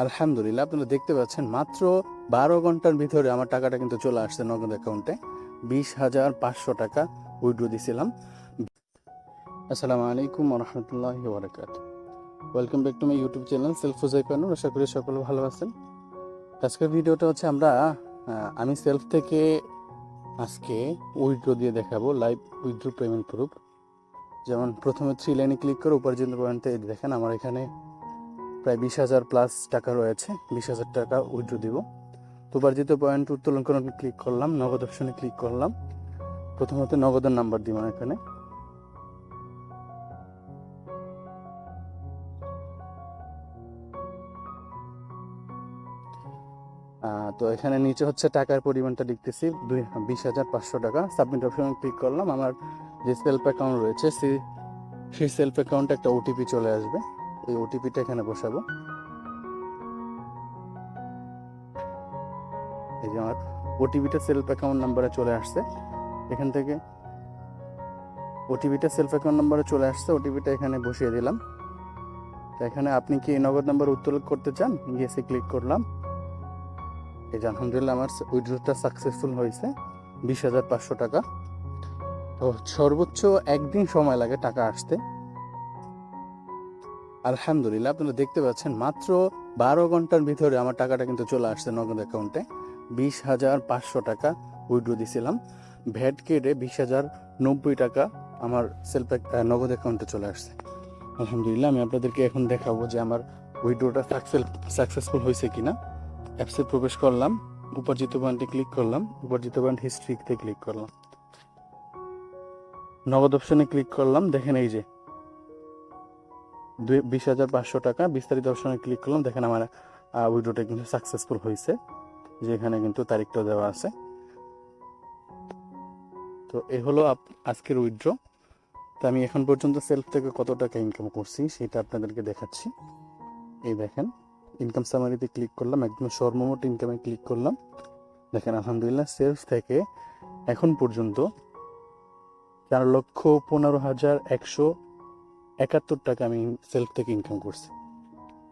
আলহামদুলিল্লাহ, আপনারা দেখতে পাচ্ছেন মাত্র বারো ঘণ্টার ভিতরে আমার টাকাটা কিন্তু চলে আসছে নগদ অ্যাকাউন্টে বিশ হাজার পাঁচশো টাকা উইড্রো দিছিলাম। আসসালামু আলাইকুম রহমতুল্লাহ বারাকাত welcome back to my YouTube channel self ফুজাইকানুর আশা করি সকলে ভালো আছেন। আজকের ভিডিওটা হচ্ছে আমরা আমি সেলফ থেকে আজকে উইড্রো দিয়ে দেখাবো লাইভ উইড্রো পেমেন্ট প্রুফ যেমন প্রথমে থ্রি লাইনে ক্লিক করে উপার্জন পয়েন্টে দেখেন, আমার এখানে প্রায় বিশ হাজার প্লাস টাকা রয়েছে। বিশ হাজার টাকা উইড্রো দিব। তো উপার্জিত পয়েন্ট উত্তোলন করে ক্লিক করলাম, নগদ অপশনে ক্লিক করলাম। প্রথমত নগদের নাম্বার দিব এখানে। তো এখানে নিচে হচ্ছে টাকার পরিমাণটা লিখতেছি। দুই, বিশ হাজার পাঁচশো টাকা। সাবমিট অপশনে ক্লিক করলাম। আমার যে সেলফ অ্যাকাউন্ট রয়েছে সেই সেলফ অ্যাকাউন্টে একটা ওটিপি চলে আসবে। এই ওটিপিটা এখানে বসাবো। এই যে আমার ওটিপিটা সেলফ অ্যাকাউন্ট নাম্বারে চলে আসছে। এখান থেকে ওটিপিটা সেলফ অ্যাকাউন্ট নাম্বারে চলে আসছে ওটিপিটা এখানে বসিয়ে দিলাম। তো এখানে আপনি কি নগদ নাম্বার উত্তোলন করতে চান? ইয়েসে ক্লিক করলাম। এই যে আলহামদুলিল্লাহ আমার উইড্রোটা সাকসেসফুল হয়েছে, বিশ হাজার পাঁচশো টাকা। তো সর্বোচ্চ একদিন সময় লাগে টাকা আসতে। আলহামদুলিল্লাহ, আপনারা দেখতে পাচ্ছেন মাত্র বারো ঘণ্টার ভিতরে আমার টাকাটা কিন্তু চলে আসছে নগদ অ্যাকাউন্টে বিশ হাজার পাঁচশো টাকা উইড্রো দিছিলাম। ভ্যাট কেটে বিশ হাজার নব্বই টাকা আমার সেলফ নগদ অ্যাকাউন্টে চলে আসছে। আলহামদুলিল্লাহ, আমি আপনাদেরকে এখন দেখাবো যে আমার উইড্রোটা সাকসেস সাকসেসফুল হয়েছে কিনা। অ্যাপসে প্রবেশ করলাম উপার্জিত পয়েন্টে ক্লিক করলাম উপার্জিত পয়েন্ট হিস্ট্রিতে ক্লিক করলাম। নগদ অপশনে ক্লিক করলাম, দেখেন এই যে বিশ হাজার পাঁচশো টাকা। বিস্তারিত অপশনে ক্লিক করলাম। দেখেন আমার উইড্রোটা কিন্তু সাকসেসফুল হয়েছে, যেখানে কিন্তু তারিখটা দেওয়া আছে। তো এ হলো আজকের উইড্রো তো আমি এখন পর্যন্ত সেলফ থেকে কত টাকা ইনকাম করছি, সেটা আপনাদেরকে দেখাচ্ছি। এই দেখেন ইনকাম সামারিতে ক্লিক করলাম, একদম সর্বমোট ইনকামে ক্লিক করলাম। দেখেন, আলহামদুলিল্লাহ সেলফ থেকে এখন পর্যন্ত চার লক্ষ পনেরো হাজার একশো একাত্তর টাকা আমি সেলফ থেকে ইনকাম করছি।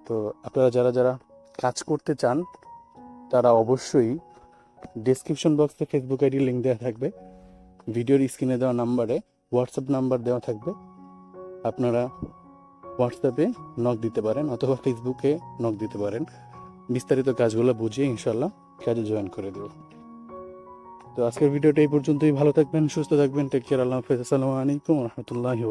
তো আপনারা যারা যারা কাজ করতে চান, তারা অবশ্যই ডিসক্রিপশন বক্সে ফেসবুক আইডি লিঙ্ক দেওয়া থাকবে। ভিডিওর স্ক্রিনে দেওয়া নাম্বারে হোয়াটসঅ্যাপ নাম্বার দেওয়া থাকবে। আপনারা হোয়াটসঅ্যাপে নক দিতে পারেন অথবা ফেসবুকে নক দিতে পারেন। বিস্তারিত কাজগুলো বুঝিয়ে ইনশাল্লাহ কাজে জয়েন করে দেব। তো আজকের ভিডিওটা এই পর্যন্তই। ভালো থাকবেন, সুস্থ থাকবেন। টেক কেয়ার আল্লাহ হাফেজ। আসসালামু আলাইকুম রহমতুল্লাহি